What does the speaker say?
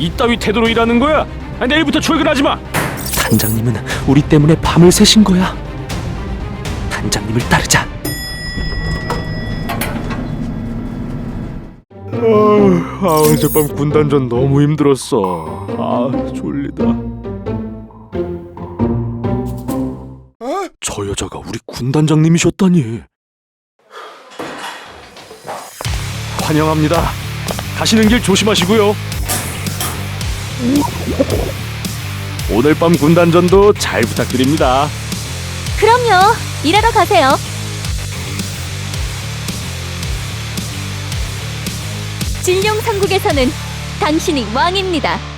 이따위 태도로 일하는 거야? 아, 내일부터 출근하지 마. 단장님은 우리 때문에 밤을 새신 거야. 단장님을 따르자. 아, 어젯밤 군단전 너무 힘들었어. 아, 졸리다. 저 여자가 우리 군단장님이셨다니. 환영합니다. 가시는 길 조심하시고요. 오늘 밤 군단전도 잘 부탁드립니다. 그럼요. 일하러 가세요. 진룡 삼국에서는 당신이 왕입니다.